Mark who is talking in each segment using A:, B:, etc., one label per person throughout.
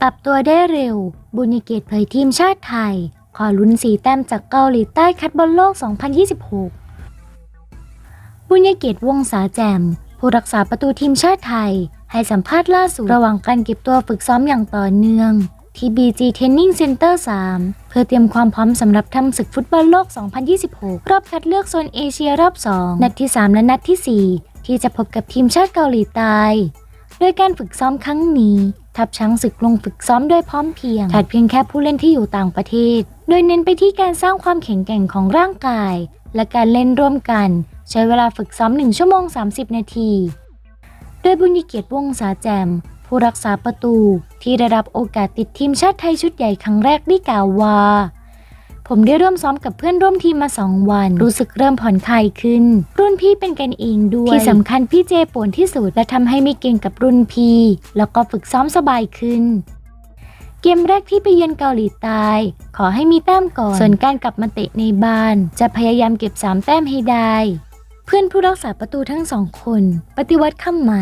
A: ปรับตัวได้เร็ว บุญเกียรติเผยทีมชาติไทย ขอลุ้นสีแต้มจากเกาหลีใต้คัดบอลโลก 2026 บุญเกียรติวงศาแจ่มผู้รักษาประตูทีมชาติไทย ให้สัมภาษณ์ล่าสุดระหว่างการเก็บตัวฝึกซ้อมอย่างต่อเนื่องที่ BG Training Center 3 เพื่อเตรียมความพร้อมสำหรับทำศึกฟุตบอลโลก 2026 รอบคัดเลือกโซนเอเชียรอบ 2 นัดที่ 3 และนัดทีสี่4 ที่จะพบกับทีมชาติเกาหลีใต้ โดยการฝึกซ้อมครั้งนี้ทัพช้างศึกลงฝึกซ้อมโดยพร้อมเพรียงขาดเพียงแค่ผู้เล่นที่อยู่ต่างประเทศ โดยเน้นไปที่การสร้างความแข็งแกร่งของร่างกาย และการเล่นร่วมกัน ใช้เวลาฝึกซ้อม 1 ชั่วโมง 30 นาที โดยบุญเกียรติวงศาแจม ผู้รักษาประตูที่ได้รับโอกาสติดทีมชาติไทยชุดใหญ่ครั้งแรกได้กล่าวว่า ผมได้ร่วมซ้อมกับเพื่อนร่วมทีมมาสองวัน รู้สึกเริ่มผ่อนคลายขึ้น รุ่นพี่เป็นกันเองด้วย ที่สำคัญพี่เจป่วนที่สุดและทำให้ไม่เก่งกับรุ่นพี่ แล้วก็ฝึกซ้อมสบายขึ้น เกมแรกที่ไปเยือนเกาหลีใต้ขอให้มีแต้มก่อน ส่วนการกลับมาเตะในบ้าน จะพยายามเก็บ 3 แต้มให้ได้ เพื่อนผู้รักษาประตูทั้งสองคน ปฏิวัติคำไหม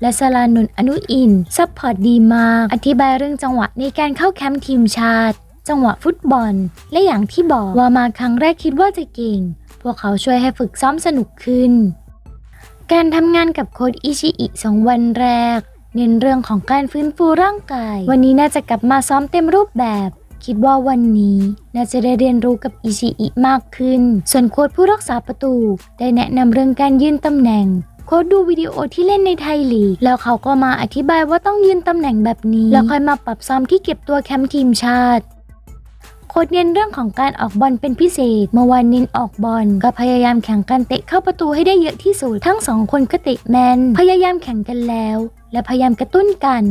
A: และสลานุนอนุอินซัพพอร์ตดีมาก อธิบายเรื่องจังหวะในการเข้าแคมป์ทีมชาติ จังหวะฟุตบอล และอย่างที่บอกว่ามาครั้งแรกคิดว่าจะเก่ง พวกเขาช่วยให้ฝึกซ้อมสนุกขึ้น การทำงานกับโค้ดอิชิอิสองวันแรก เน้นเรื่องของการฟื้นฟูร่างกาย วันนี้น่าจะกลับมาซ้อมเต็มรูปแบบ คิดว่าวันนี้น่าจะได้เรียนรู้กับอิชิอิมากขึ้น ส่วนโค้ดผู้รักษาประตู ได้แนะนำเรื่องการยืนตำแหน่งโค้ดดูวิดีโอที่เล่นในไทยลีก แล้วเขาก็มาอธิบายว่าต้องยืนตำแหน่งแบบนี้ แล้วค่อยมาปรับซ้อมที่เก็บตัวแคมป์ทีมชาติ โค้ดเน้นเรื่องของการออกบอลเป็นพิเศษ เมื่อวานเน้นออกบอลก็พยายามแข่งกันเตะเข้าประตูให้ได้เยอะที่สุด ทั้งสองคนก็เตะแมน พยายามแข่งกันแล้ว และพยายามกระตุ้นกัน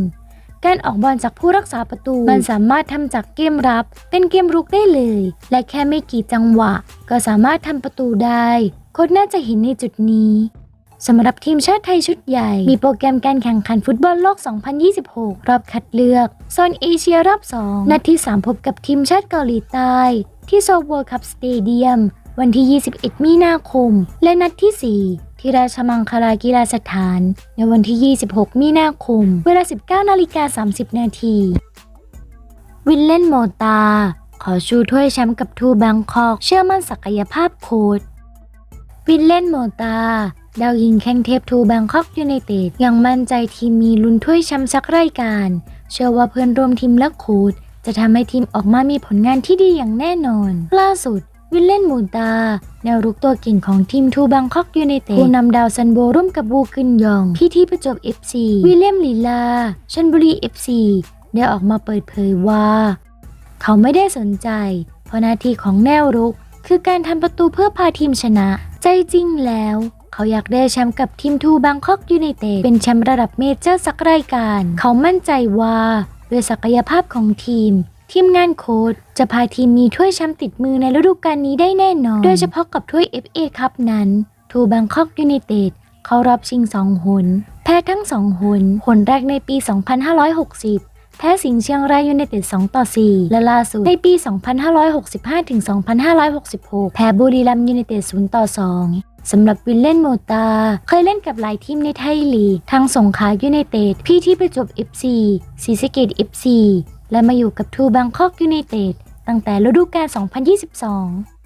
A: การออกบอลจากผู้รักษาประตู มันสามารถทำจากเกมรับ เป็นเกมรุกได้เลย และแค่ไม่กี่จังหวะ ก็สามารถทำประตูได้โค้ดน่าจะเห็นในจุดนี้ สำหรับทีมชาติไทยชุดใหญ่ มีโปรแกรมการแข่งขันฟุตบอลโลก 2026 รอบคัดเลือก โซนเอเชียรอบ 2 นัดที่ 3 พบกับทีมชาติเกาหลีใต้ ที่โซลเวิลด์คัพสเตเดียม วันที่ 21 มีนาคม และนัดที่ 4ที่ราชมังคลากีฬาสถาน ในวันที่ 26 มีนาคม เวลา 19 นาฬิกา 30 นาที วินเล่นโมตา ขอชูถ้วยแชมป์กับทูแบงคอก เชื่อมั่นศักยภาพโค้ดวินเล่นโมตา ดาวยิงแข้งเทพทูแบงคอกยูไนเต็ดยังมั่นใจทีมมีลุ้นถ้วยแชมป์สักรายการ เชื่อว่าเพื่อนร่วมทีมและโค้ดจะทำให้ทีมออกมามีผลงานที่ดีอย่างแน่นอน ล่าสุด วินเล่นมูตา แนวรุกตัวเก่งของทีมทูแบงคอกยูไนเต็ดผู้นำดาวซันโบร่วมกับบูกึนยอง พี่ที่ประจวบ FC วิลเลียมลีลาชนบุรี FC ได้ออกมาเปิดเผยว่า เขาไม่ได้สนใจ เพราะหน้าที่ของแนวรุกคือการทำประตูเพื่อพาทีมชนะ ใจจริงแล้ว เขาอยากได้แชมป์กับทีมทูแบงคอกยูไนเต็ดเป็นแชมป์ระดับเมเจอร์สักรายการ เขามั่นใจว่าด้วยศักยภาพของทีม ทีมงานโค้ชจะพาทีมมีถ้วยแชมป์ติดมือในฤดูกาลนี้ได้แน่นอน โดยเฉพาะกับถ้วย FA คัพนั้น ทูแบงคอกยูไนเต็ดเขารอบชิงสองหน แพ้ทั้งสองหนหนแรกในปี 2560แพ้สิงห์เชียงรายยูไนเต็ด 2 ต่อ 4 และล่าสุดในปี 2565 ถึง 2566 แพ้บุรีรัมย์ยูไนเต็ด 0 ต่อ 2 สำหรับวินเล่นโมตา เคยเล่นกับหลายทีมในไทยลีกทั้งสงขลายูไนเต็ดพี่ที่ประจวบ FC ศรีสะเกด FC และมาอยู่กับทูบังคอกยูไนเต็ดตั้งแต่ฤดูกาล2022